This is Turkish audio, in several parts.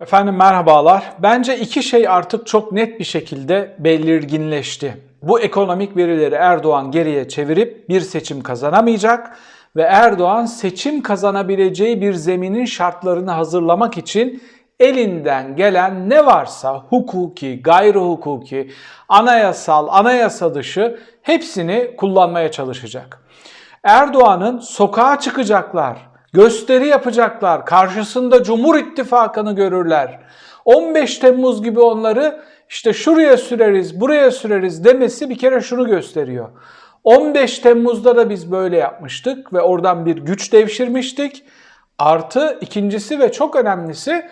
Efendim merhabalar. Bence iki şey artık çok net bir şekilde belirginleşti. Bu ekonomik verileri Erdoğan geriye çevirip bir seçim kazanamayacak ve Erdoğan seçim kazanabileceği bir zeminin şartlarını hazırlamak için elinden gelen ne varsa hukuki, gayri hukuki, anayasal, anayasa dışı hepsini kullanmaya çalışacak. Erdoğan'ın sokağa çıkacaklar, gösteri yapacaklar, karşısında Cumhur İttifakı'nı görürler. 15 Temmuz gibi onları işte şuraya süreriz, buraya süreriz demesi bir kere şunu gösteriyor. 15 Temmuz'da da biz böyle yapmıştık ve oradan bir güç devşirmiştik. Artı ikincisi ve çok önemlisi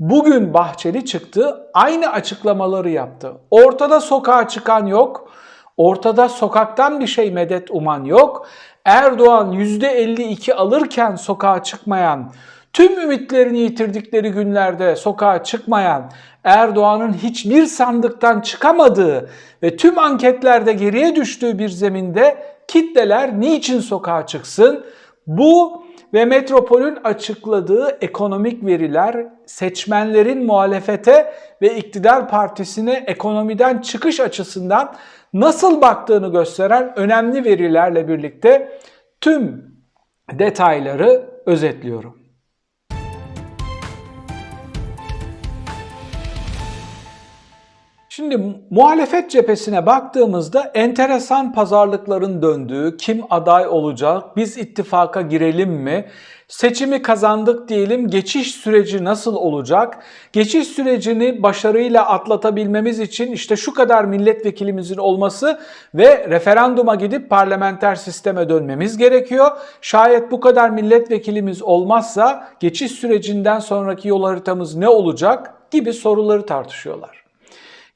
bugün Bahçeli çıktı, aynı açıklamaları yaptı. Ortada sokağa çıkan yok. Ortada sokaktan bir şey medet uman yok. Erdoğan %52 alırken sokağa çıkmayan, tüm ümitlerini yitirdikleri günlerde sokağa çıkmayan, Erdoğan'ın hiçbir sandıktan çıkamadığı ve tüm anketlerde geriye düştüğü bir zeminde kitleler niçin sokağa çıksın? Bu ve Metropol'ün açıkladığı ekonomik veriler seçmenlerin muhalefete ve iktidar partisine ekonomiden çıkış açısından nasıl baktığını gösteren önemli verilerle birlikte tüm detayları özetliyorum. Şimdi muhalefet cephesine baktığımızda enteresan pazarlıkların döndüğü, kim aday olacak, biz ittifaka girelim mi, seçimi kazandık diyelim, geçiş süreci nasıl olacak, geçiş sürecini başarıyla atlatabilmemiz için işte şu kadar milletvekilimizin olması ve referanduma gidip parlamenter sisteme dönmemiz gerekiyor. Şayet bu kadar milletvekilimiz olmazsa geçiş sürecinden sonraki yol haritamız ne olacak gibi soruları tartışıyorlar.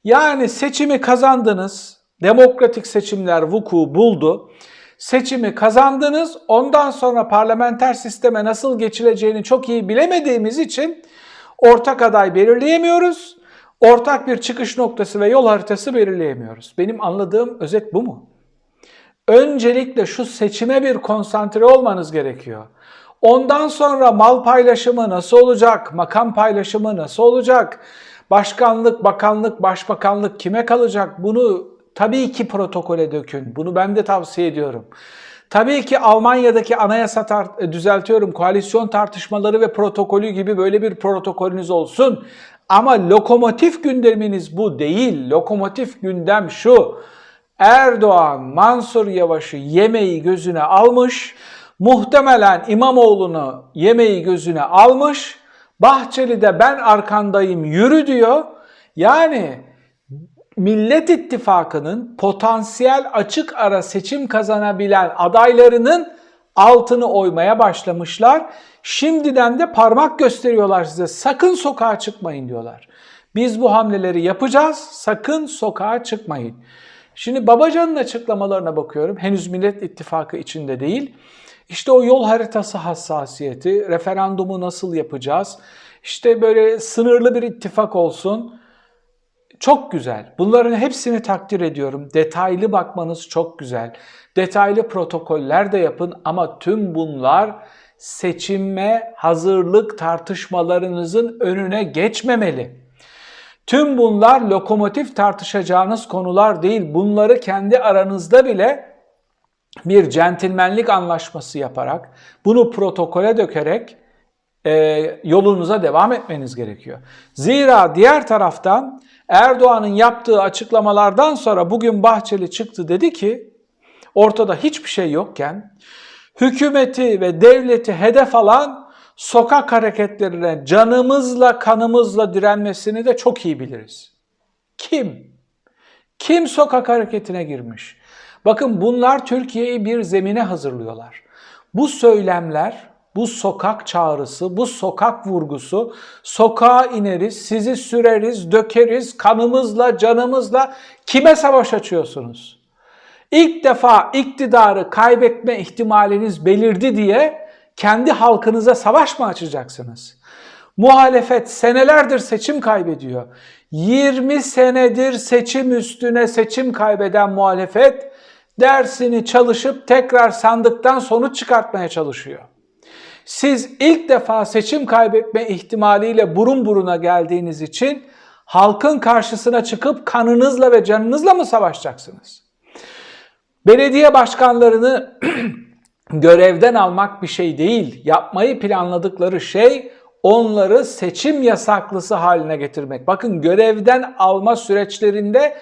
Yani seçimi kazandınız, demokratik seçimler vuku buldu. Seçimi kazandınız, ondan sonra parlamenter sisteme nasıl geçileceğini çok iyi bilemediğimiz için ortak aday belirleyemiyoruz. Ortak bir çıkış noktası ve yol haritası belirleyemiyoruz. Benim anladığım özet bu mu? Öncelikle şu seçime bir konsantre olmanız gerekiyor. Ondan sonra mal paylaşımı nasıl olacak? Makam paylaşımı nasıl olacak? Başkanlık, bakanlık, başbakanlık kime kalacak? Bunu tabii ki protokole dökün. Bunu ben de tavsiye ediyorum. Tabii ki Almanya'daki anayasa tar- düzeltiyorum koalisyon tartışmaları ve protokolü gibi böyle bir protokolünüz olsun. Ama lokomotif gündeminiz bu değil. Lokomotif gündem şu. Erdoğan Mansur Yavaş'ı yemeği gözüne almış. Muhtemelen İmamoğlu'nu yemeği gözüne almış. Bahçeli de ben arkandayım yürü diyor. Yani Millet İttifakı'nın potansiyel açık ara seçim kazanabilen adaylarının altını oymaya başlamışlar. Şimdiden de parmak gösteriyorlar size. Sakın sokağa çıkmayın diyorlar. Biz bu hamleleri yapacağız. Sakın sokağa çıkmayın. Şimdi Babacan'ın açıklamalarına bakıyorum. Henüz Millet İttifakı içinde değil. İşte o yol haritası hassasiyeti, referandumu nasıl yapacağız? İşte böyle sınırlı bir ittifak olsun. Çok güzel. Bunların hepsini takdir ediyorum. Detaylı bakmanız çok güzel. Detaylı protokoller de yapın ama tüm bunlar seçime hazırlık tartışmalarınızın önüne geçmemeli. Tüm bunlar lokomotif tartışacağınız konular değil. Bunları kendi aranızda bile bir centilmenlik anlaşması yaparak, bunu protokole dökerek e, yolunuza devam etmeniz gerekiyor. Zira diğer taraftan Erdoğan'ın yaptığı açıklamalardan sonra bugün Bahçeli çıktı dedi ki ortada hiçbir şey yokken hükümeti ve devleti hedef alan sokak hareketlerine canımızla kanımızla direnmesini de çok iyi biliriz. Kim? Kim sokak hareketine girmiş? Bakın bunlar Türkiye'yi bir zemine hazırlıyorlar. Bu söylemler, bu sokak çağrısı, bu sokak vurgusu, sokağa ineriz, sizi süreriz, dökeriz, kanımızla, canımızla kime savaş açıyorsunuz? İlk defa iktidarı kaybetme ihtimaliniz belirdi diye kendi halkınıza savaş mı açacaksınız? Muhalefet senelerdir seçim kaybediyor. 20 senedir seçim üstüne seçim kaybeden muhalefet dersini çalışıp tekrar sandıktan sonuç çıkartmaya çalışıyor. Siz ilk defa seçim kaybetme ihtimaliyle burun buruna geldiğiniz için halkın karşısına çıkıp kanınızla ve canınızla mı savaşacaksınız? Belediye başkanlarını görevden almak bir şey değil. Yapmayı planladıkları şey onları seçim yasaklısı haline getirmek. Bakın görevden alma süreçlerinde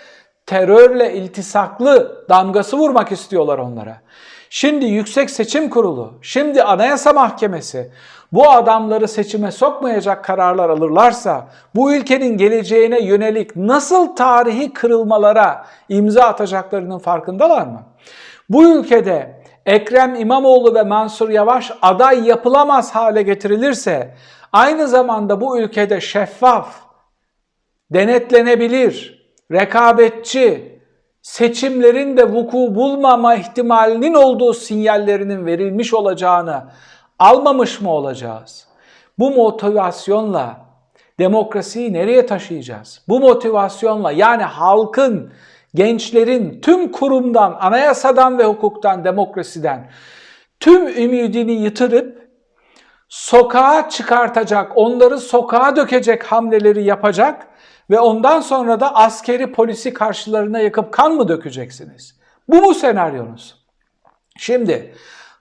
terörle iltisaklı damgası vurmak istiyorlar onlara. Şimdi Yüksek Seçim Kurulu, şimdi Anayasa Mahkemesi bu adamları seçime sokmayacak kararlar alırlarsa bu ülkenin geleceğine yönelik nasıl tarihi kırılmalara imza atacaklarının farkındalar mı? Bu ülkede Ekrem İmamoğlu ve Mansur Yavaş aday yapılamaz hale getirilirse aynı zamanda bu ülkede şeffaf, denetlenebilir, rekabetçi, seçimlerin de vuku bulmama ihtimalinin olduğu sinyallerinin verilmiş olacağını almamış mı olacağız? Bu motivasyonla demokrasiyi nereye taşıyacağız? Bu motivasyonla yani halkın, gençlerin tüm kurumdan, anayasadan ve hukuktan, demokrasiden tüm ümidini yitırıp sokağa çıkartacak, onları sokağa dökecek hamleleri yapacak ve ondan sonra da askeri polisi karşılarına yakıp kan mı dökeceksiniz? Bu mu senaryonuz? Şimdi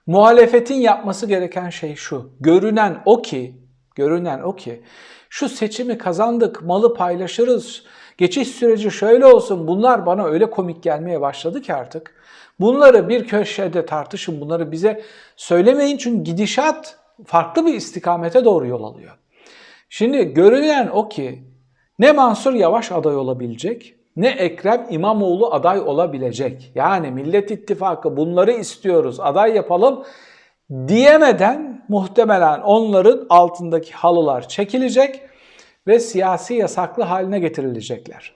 muhalefetin yapması gereken şey şu. Görünen o ki, görünen o ki şu seçimi kazandık, malı paylaşırız. Geçiş süreci şöyle olsun. Bunlar bana öyle komik gelmeye başladı ki artık. Bunları bir köşede tartışın. Bunları bize söylemeyin çünkü gidişat farklı bir istikamete doğru yol alıyor. Şimdi görünen o ki ne Mansur Yavaş aday olabilecek ne Ekrem İmamoğlu aday olabilecek. Yani Millet İttifakı bunları istiyoruz aday yapalım diyemeden muhtemelen onların altındaki halılar çekilecek ve siyasi yasaklı haline getirilecekler.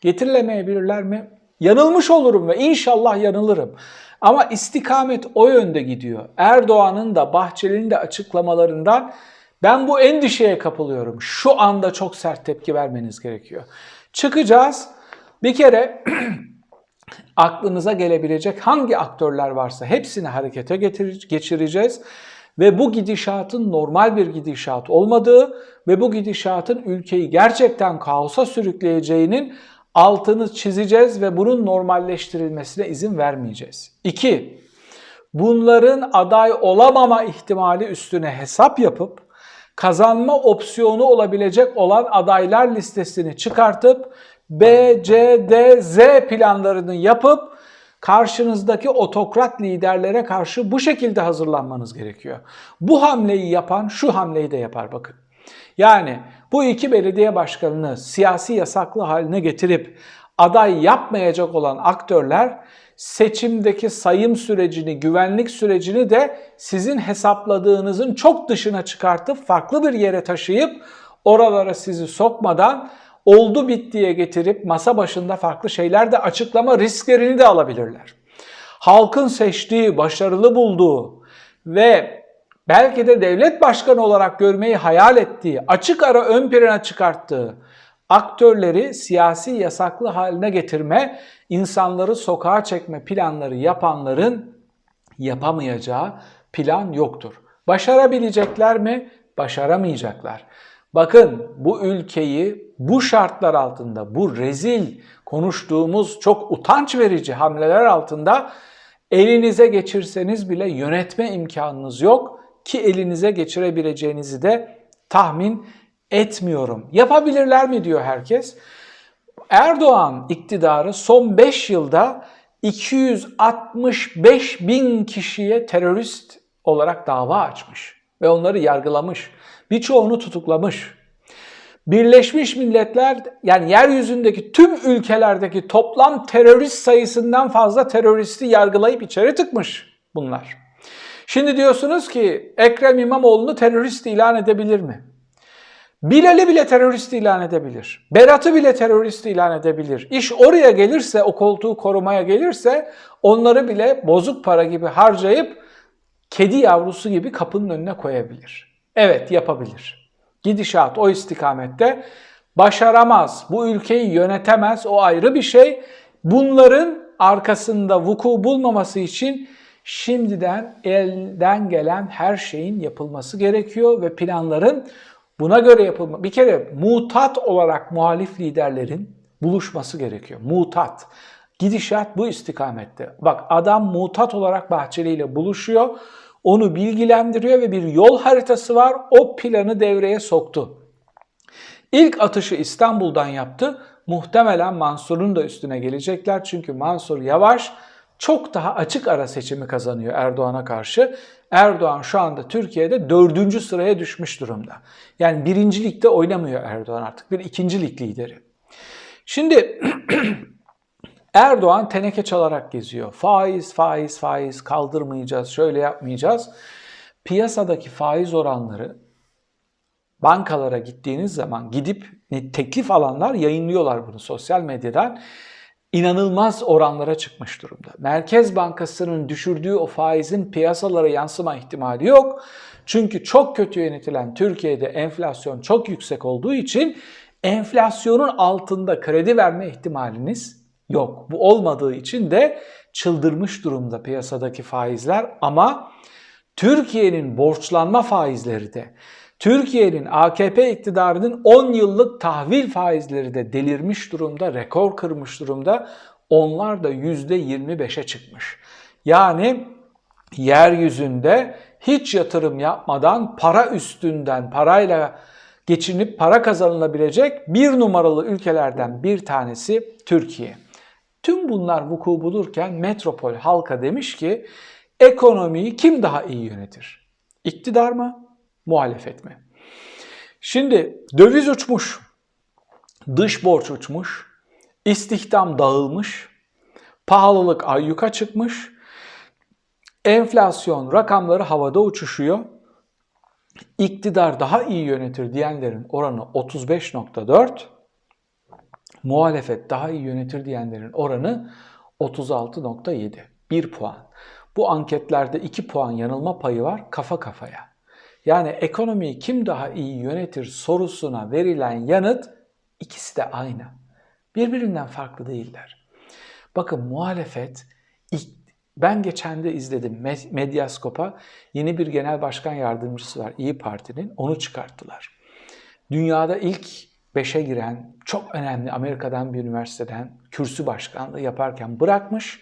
Getirilemeyebilirler mi? Yanılmış olurum ve inşallah yanılırım. Ama istikamet o yönde gidiyor. Erdoğan'ın da Bahçeli'nin de açıklamalarından ben bu endişeye kapılıyorum. Şu anda çok sert tepki vermeniz gerekiyor. Çıkacağız. Bir kere aklınıza gelebilecek hangi aktörler varsa hepsini harekete geçireceğiz ve bu gidişatın normal bir gidişat olmadığı ve bu gidişatın ülkeyi gerçekten kaosa sürükleyeceğinin altını çizeceğiz ve bunun normalleştirilmesine izin vermeyeceğiz. 2. Bunların aday olamama ihtimali üstüne hesap yapıp kazanma opsiyonu olabilecek olan adaylar listesini çıkartıp B, C, D, Z planlarını yapıp karşınızdaki otokrat liderlere karşı bu şekilde hazırlanmanız gerekiyor. Bu hamleyi yapan şu hamleyi de yapar bakın. Yani bu iki belediye başkanını siyasi yasaklı haline getirip aday yapmayacak olan aktörler seçimdeki sayım sürecini, güvenlik sürecini de sizin hesapladığınızın çok dışına çıkartıp farklı bir yere taşıyıp oralara sizi sokmadan oldu bittiye getirip masa başında farklı şeyler de açıklama risklerini de alabilirler. Halkın seçtiği, başarılı bulduğu ve belki de devlet başkanı olarak görmeyi hayal ettiği, açık ara ön plana çıkarttığı aktörleri siyasi yasaklı haline getirme, insanları sokağa çekme planları yapanların yapamayacağı plan yoktur. Başarabilecekler mi? Başaramayacaklar. Bakın bu ülkeyi bu şartlar altında, bu rezil konuştuğumuz çok utanç verici hamleler altında elinize geçirseniz bile yönetme imkanınız yok ki elinize geçirebileceğinizi de tahmin etmiyorum. Yapabilirler mi diyor herkes. Erdoğan iktidarı son 5 yılda 265 bin kişiye terörist olarak dava açmış ve onları yargılamış. Birçoğunu tutuklamış. Birleşmiş Milletler yani yeryüzündeki tüm ülkelerdeki toplam terörist sayısından fazla teröristi yargılayıp içeri tıkmış bunlar. Şimdi diyorsunuz ki Ekrem İmamoğlu'nu terörist ilan edebilir mi? Bilal'i bile terörist ilan edebilir. Berat'ı bile terörist ilan edebilir. İş oraya gelirse, o koltuğu korumaya gelirse onları bile bozuk para gibi harcayıp kedi yavrusu gibi kapının önüne koyabilir. Evet yapabilir. Gidişat o istikamette başaramaz. Bu ülkeyi yönetemez. O ayrı bir şey. Bunların arkasında vuku bulmaması için Şimdiden elden gelen her şeyin yapılması gerekiyor ve planların buna göre yapılma. Bir kere mutat olarak muhalif liderlerin buluşması gerekiyor. Mutat. Gidişat bu istikamette. Bak adam mutat olarak Bahçeli ile buluşuyor. Onu bilgilendiriyor ve bir yol haritası var. O planı devreye soktu. İlk atışı İstanbul'dan yaptı. Muhtemelen Mansur'un da üstüne gelecekler. Çünkü Mansur Yavaş çok daha açık ara seçimi kazanıyor Erdoğan'a karşı. Erdoğan şu anda Türkiye'de dördüncü sıraya düşmüş durumda. Yani birinci ligde oynamıyor Erdoğan artık. Bir ikinci lig lideri. Şimdi Erdoğan teneke çalarak geziyor. Faiz, faiz, faiz kaldırmayacağız, şöyle yapmayacağız. Piyasadaki faiz oranları bankalara gittiğiniz zaman gidip teklif alanlar yayınlıyorlar bunu sosyal medyadan. İnanılmaz oranlara çıkmış durumda. Merkez Bankası'nın düşürdüğü o faizin piyasalara yansıma ihtimali yok. Çünkü çok kötü yönetilen Türkiye'de enflasyon çok yüksek olduğu için enflasyonun altında kredi verme ihtimaliniz yok. Bu olmadığı için de çıldırmış durumda piyasadaki faizler ama Türkiye'nin borçlanma faizleri de Türkiye'nin AKP iktidarının 10 yıllık tahvil faizleri de delirmiş durumda, rekor kırmış durumda. Onlar da %25'e çıkmış. Yani yeryüzünde hiç yatırım yapmadan para üstünden parayla geçinip para kazanılabilecek bir numaralı ülkelerden bir tanesi Türkiye. Tüm bunlar vuku bulurken metropol halka demiş ki ekonomiyi kim daha iyi yönetir? İktidar mı? Muhalefet mi? Şimdi döviz uçmuş, dış borç uçmuş, istihdam dağılmış, pahalılık ayyuka çıkmış, enflasyon rakamları havada uçuşuyor. İktidar daha iyi yönetir diyenlerin oranı 35.4, muhalefet daha iyi yönetir diyenlerin oranı 36.7. 1 puan. Bu anketlerde 2 puan yanılma payı var kafa kafaya. Yani ekonomiyi kim daha iyi yönetir sorusuna verilen yanıt ikisi de aynı. Birbirinden farklı değiller. Bakın muhalefet ben geçen de izledim Medyaskop'a yeni bir genel başkan yardımcısı var İyi Parti'nin onu çıkarttılar. Dünyada ilk beşe giren çok önemli Amerika'dan bir üniversiteden kürsü başkanlığı yaparken bırakmış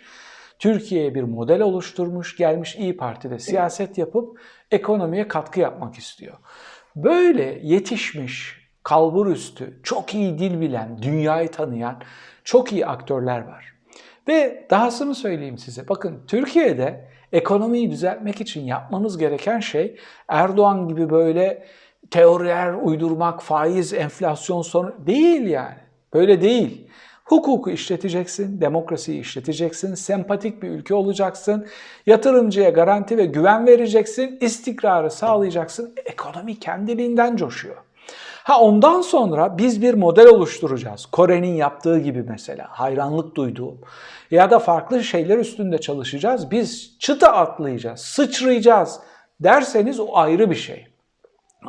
Türkiye'ye bir model oluşturmuş, gelmiş İyi Parti'de siyaset yapıp ekonomiye katkı yapmak istiyor. Böyle yetişmiş, kalbur üstü, çok iyi dil bilen, dünyayı tanıyan çok iyi aktörler var. Ve dahasını söyleyeyim size. Bakın Türkiye'de ekonomiyi düzeltmek için yapmanız gereken şey Erdoğan gibi böyle teoriler uydurmak, faiz, enflasyon sonu değil yani. Böyle değil. Hukuku işleteceksin, demokrasiyi işleteceksin, sempatik bir ülke olacaksın, yatırımcıya garanti ve güven vereceksin, istikrarı sağlayacaksın. Ekonomi kendiliğinden coşuyor. Ha ondan sonra biz bir model oluşturacağız. Kore'nin yaptığı gibi mesela hayranlık duyduğum ya da farklı şeyler üstünde çalışacağız. Biz çıta atlayacağız, sıçrayacağız derseniz o ayrı bir şey.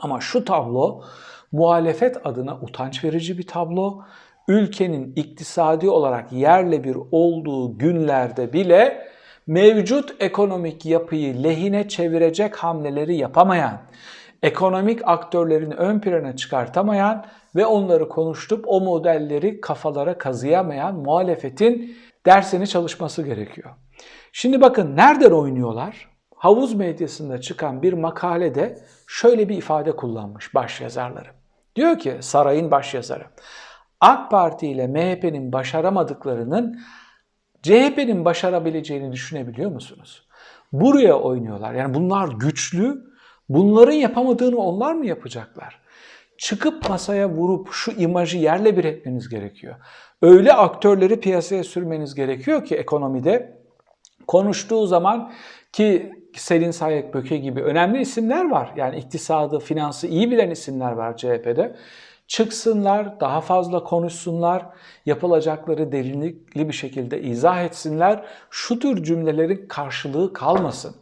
Ama şu tablo muhalefet adına utanç verici bir tablo ülkenin iktisadi olarak yerle bir olduğu günlerde bile mevcut ekonomik yapıyı lehine çevirecek hamleleri yapamayan, ekonomik aktörlerin ön plana çıkartamayan ve onları konuştup o modelleri kafalara kazıyamayan muhalefetin dersini çalışması gerekiyor. Şimdi bakın nereden oynuyorlar? Havuz medyasında çıkan bir makalede şöyle bir ifade kullanmış başyazarları. Diyor ki sarayın başyazarı. AK Parti ile MHP'nin başaramadıklarının CHP'nin başarabileceğini düşünebiliyor musunuz? Buraya oynuyorlar. Yani bunlar güçlü. Bunların yapamadığını onlar mı yapacaklar? Çıkıp masaya vurup şu imajı yerle bir etmeniz gerekiyor. Öyle aktörleri piyasaya sürmeniz gerekiyor ki ekonomide konuştuğu zaman ki Selin Sayek Böke gibi önemli isimler var. Yani iktisadı, finansı iyi bilen isimler var CHP'de. Çıksınlar, daha fazla konuşsunlar, yapılacakları derinlikli bir şekilde izah etsinler. Şu tür cümlelerin karşılığı kalmasın.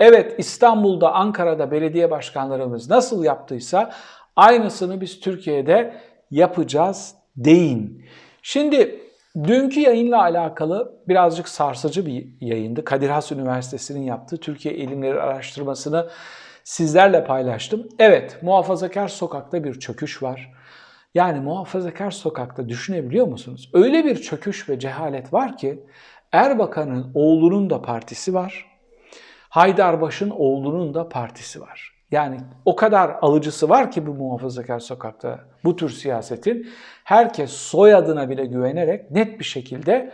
Evet İstanbul'da, Ankara'da belediye başkanlarımız nasıl yaptıysa aynısını biz Türkiye'de yapacağız deyin. Şimdi Dünkü yayınla alakalı birazcık sarsıcı bir yayındı. Kadir Has Üniversitesi'nin yaptığı Türkiye İlimleri Araştırması'nı sizlerle paylaştım. Evet, muhafazakar sokakta bir çöküş var. Yani muhafazakar sokakta düşünebiliyor musunuz? Öyle bir çöküş ve cehalet var ki Erbakan'ın oğlunun da partisi var. Haydarbaş'ın oğlunun da partisi var. Yani o kadar alıcısı var ki bu muhafazakar sokakta bu tür siyasetin herkes soyadına bile güvenerek net bir şekilde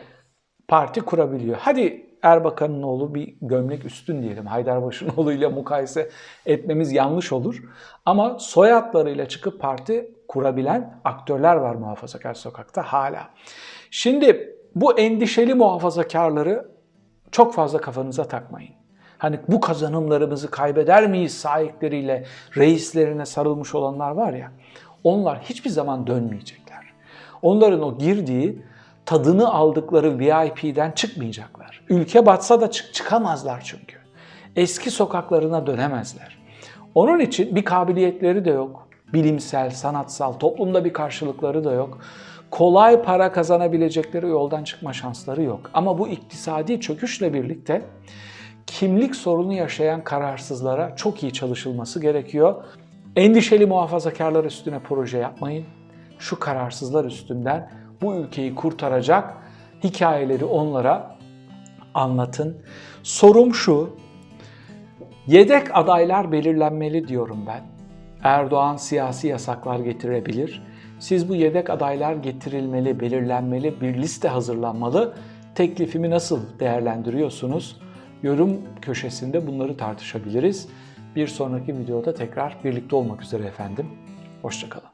parti kurabiliyor. Hadi Erbakan'ın oğlu bir gömlek üstün diyelim. Haydarbaş'ın oğluyla mukayese etmemiz yanlış olur. Ama soyadlarıyla çıkıp parti kurabilen aktörler var muhafazakar sokakta hala. Şimdi bu endişeli muhafazakarları çok fazla kafanıza takmayın. Hani bu kazanımlarımızı kaybeder miyiz sahipleriyle reislerine sarılmış olanlar var ya. Onlar hiçbir zaman dönmeyecekler. Onların o girdiği tadını aldıkları VIP'den çıkmayacaklar. Ülke batsa da çık çıkamazlar çünkü. Eski sokaklarına dönemezler. Onun için bir kabiliyetleri de yok. Bilimsel, sanatsal, toplumda bir karşılıkları da yok. Kolay para kazanabilecekleri yoldan çıkma şansları yok. Ama bu iktisadi çöküşle birlikte kimlik sorunu yaşayan kararsızlara çok iyi çalışılması gerekiyor. Endişeli muhafazakarlar üstüne proje yapmayın. Şu kararsızlar üstünden bu ülkeyi kurtaracak hikayeleri onlara anlatın. Sorum şu, yedek adaylar belirlenmeli diyorum ben. Erdoğan siyasi yasaklar getirebilir. Siz bu yedek adaylar getirilmeli, belirlenmeli, bir liste hazırlanmalı. Teklifimi nasıl değerlendiriyorsunuz? Yorum köşesinde bunları tartışabiliriz. Bir sonraki videoda tekrar birlikte olmak üzere efendim. Hoşçakalın.